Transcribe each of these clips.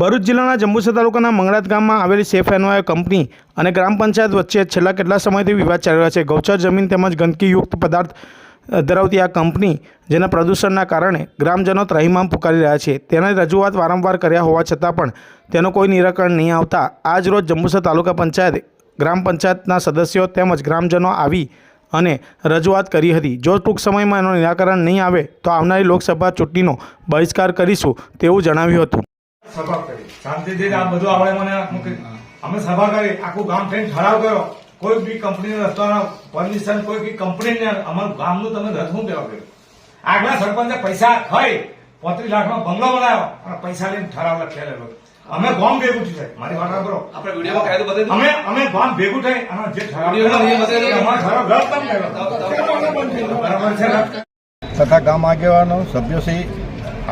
ભરૂચ જિલ્લાના જંબુસર તાલુકાના મંગળાત ગામમાં આવેલી સેફ એનવાય કંપની અને ગ્રામ પંચાયત વચ્ચે છેલ્લા કેટલા સમયથી વિવાદ ચાલી રહ્યો છે. ગૌચર જમીન તેમજ ગંદકીયુક્ત પદાર્થ ધરાવતી આ કંપની, જેના પ્રદૂષણના કારણે ગ્રામજનો ત્રાહિમામ પુકારી રહ્યા છે. તેની રજૂઆત વારંવાર કર્યા હોવા છતાં પણ તેનો કોઈ નિરાકરણ નહીં આવતા આજ રોજ જંબુસર તાલુકા પંચાયત, ગ્રામ પંચાયતના સદસ્યો તેમજ ગ્રામજનો આવી અને રજૂઆત કરી હતી. જો ટૂંક સમયમાં એનું નિરાકરણ નહીં આવે તો આવનારી લોકસભા ચૂંટણીનો બહિષ્કાર કરીશું તેવું જણાવ્યું હતું. સભા કરી. શાંતિથી આ બધું આપણે મને મૂકી અમે સભા કરી આખું ગામ થઈને ઠરાવ કર્યો. કોઈ બી કંપની રસ્તાનો પરમિશન કોઈ બી કંપનીને અમારું ગામનું તમે રથ શું કહેવા કર્યું? આગલા સરપંચે પૈસા ખાઈ પોત્રીસ લાખનો બંગલો બનાવ્યો અને પૈસા લઈને ઠરાવ લખેલો અમે ગામ ભેગું થઈ જાય મારી વાત કરો આપણે વિડીયોમાં કાયદો બતાવી અમે અમે ગામ ભેગું થઈ અને જે ઠરાવ તથા ગામ આગેવાનો સભ્યોશ્રી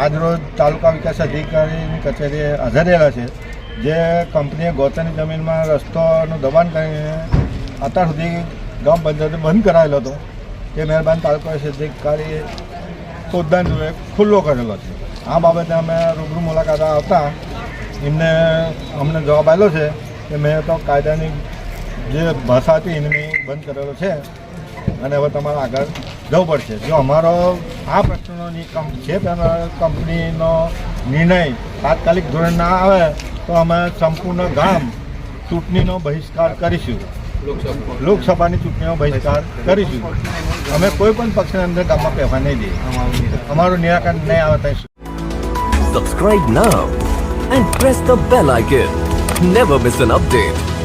આજરોજ તાલુકા વિકાસ અધિકારીની કચેરીએ હાજર રહેલા છે, જે કંપનીએ ગોતાની જમીનમાં રસ્તોનું દબાણ કરીને અત્યાર સુધી ગામ પંચાયતે બંધ કરાયેલો હતો. તે મહેરબાન તાલુકા અધિકારીએ અધિકારી પોતદાન રૂપે ખુલ્લો કરેલો છે. આ બાબતે અમે રૂબરૂ મુલાકાત આવતા એમને અમને જવાબ આવેલો છે કે મેં તો કાયદાની જે ભાષા હતી એને બંધ કરેલો છે અને હવે તમારે આગળ જવું પડશે. જો અમારો આ પ્રશ્નોની છે કંપનીનો નિર્ણય તાત્કાલિક ધોરણ ના આવે તો અમે સંપૂર્ણ ગામ ચૂંટણીનો બહિષ્કાર કરીશું. લોકસભાની ચૂંટણીનો બહિષ્કાર કરીશું. અમે કોઈ પણ પક્ષની અંદર ગામમાં પહેવા નહીં દઈએ. અમારું નિરાકરણ નહીં આવે ત્યાં Subscribe now and press the bell icon. Never miss an update.